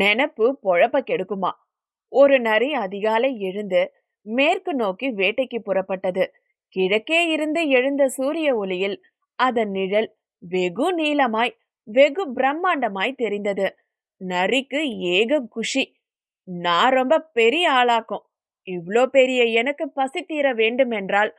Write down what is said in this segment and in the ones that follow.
நெனப்பு பொழப்ப கெடுக்குமா? ஒரு நரி அதிகாலை எழுந்து மேற்கு நோக்கி வேட்டைக்கு புறப்பட்டது. கிழக்கே இருந்து எழுந்த சூரிய ஒளியில் அதன் நிழல் வெகு நீளமாய் வெகு பிரம்மாண்டமாய் தெரிந்தது. நரிக்கு ஏக குஷி. நான் ரொம்ப பெரிய ஆளாக்கும். இவ்ளோ பெரிய எனக்கு பசி தீர வேண்டுமென்றால்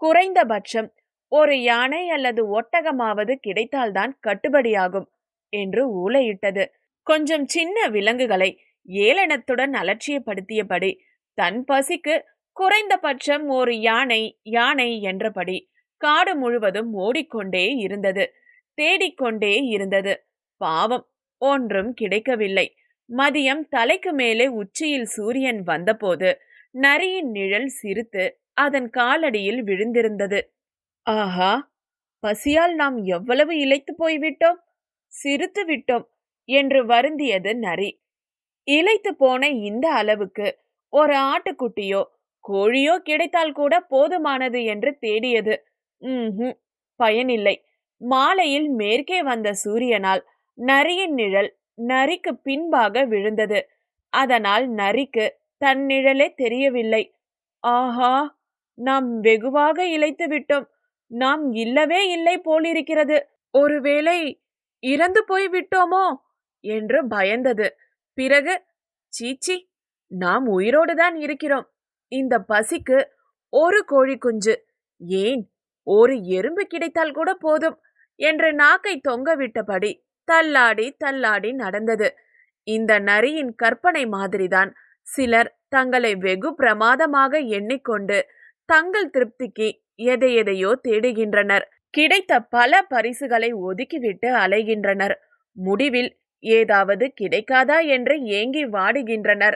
குறைந்தபட்சம் ஒரு யானை அல்லது ஒட்டகமாவது கிடைத்தால்தான் கட்டுப்படியாகும் என்று ஊலையிட்டது கொஞ்சம் சின்ன விலங்குகளை ஏளனத்துடன் அலட்சியப்படுத்தியபடி தன் பசிக்கு குறைந்தபட்சம் ஒரு யானை யானை என்றபடி காடு முழுவதும் ஓடிக்கொண்டே இருந்தது. தேடிக்கொண்டே இருந்தது. பாவம் ஒன்றும் கிடைக்கவில்லை. மதியம் தலைக்கு மேலே உச்சியில் சூரியன் வந்தபோது நரியின் நிழல் சிரித்து அதன் காலடியில் விழுந்திருந்தது. ஆஹா! பசியால் நாம் எவ்வளவு இழைத்து போய்விட்டோம்? சிரித்து விட்டோம் என்று வருந்தியது நரி. இழைத்து போன இந்த அளவுக்கு ஒரு ஆட்டுக்குட்டியோ கோழியோ கிடைத்தால் கூட போதுமானது என்று தேடியது. ம் பயனில்லை. மாலையில் மேற்கே வந்த சூரியனால் நரியின் நிழல் நரிக்கு பின்பாக விழுந்தது. அதனால் நரிக்கு தன் நிழலே தெரியவில்லை. ஆஹா நாம் வெகுவாக இழைத்து விட்டோம். நாம் இல்லவே இல்லை போலிருக்கிறது. ஒருவேளை இறந்து போய் விட்டோமோ? என்று பயந்தது. பிறகு சீச்சி நாம் உயிரோடு தான் இருக்கிறோம். இந்த பசிக்கு ஒரு கோழி குஞ்சு. ஏன்? ஒரு எறும்பு கிடைத்தால் கூட போதும் என்று நாக்கை தொங்கவிட்டபடி தள்ளாடி தள்ளாடி நடந்தது. இந்த நரியின் கற்பனை மாதிரிதான் சிலர் தங்களை வெகு பிரமாதமாக எண்ணிக்கொண்டு தங்கள் திருப்திக்கு எதை எதையோ தேடுகின்றனர். கிடைத்த பல பரிசுகளை ஒதுக்கிவிட்டு அலைகின்றனர். முடிவில் ஏதாவது கிடைக்காதா என்று ஏங்கி வாடுகின்றனர்.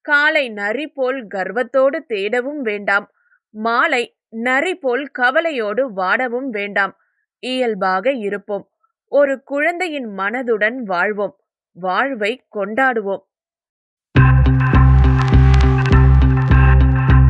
காலை நரி போல் கர்வத்தோடு தேடவும் வேண்டாம். மாலை நரி போல் கவலையோடு வாடவும் வேண்டாம். இயல்பாக இருப்போம். ஒரு குழந்தையின் மனதுடன் வாழ்வோம். வாழ்வை கொண்டாடுவோம்.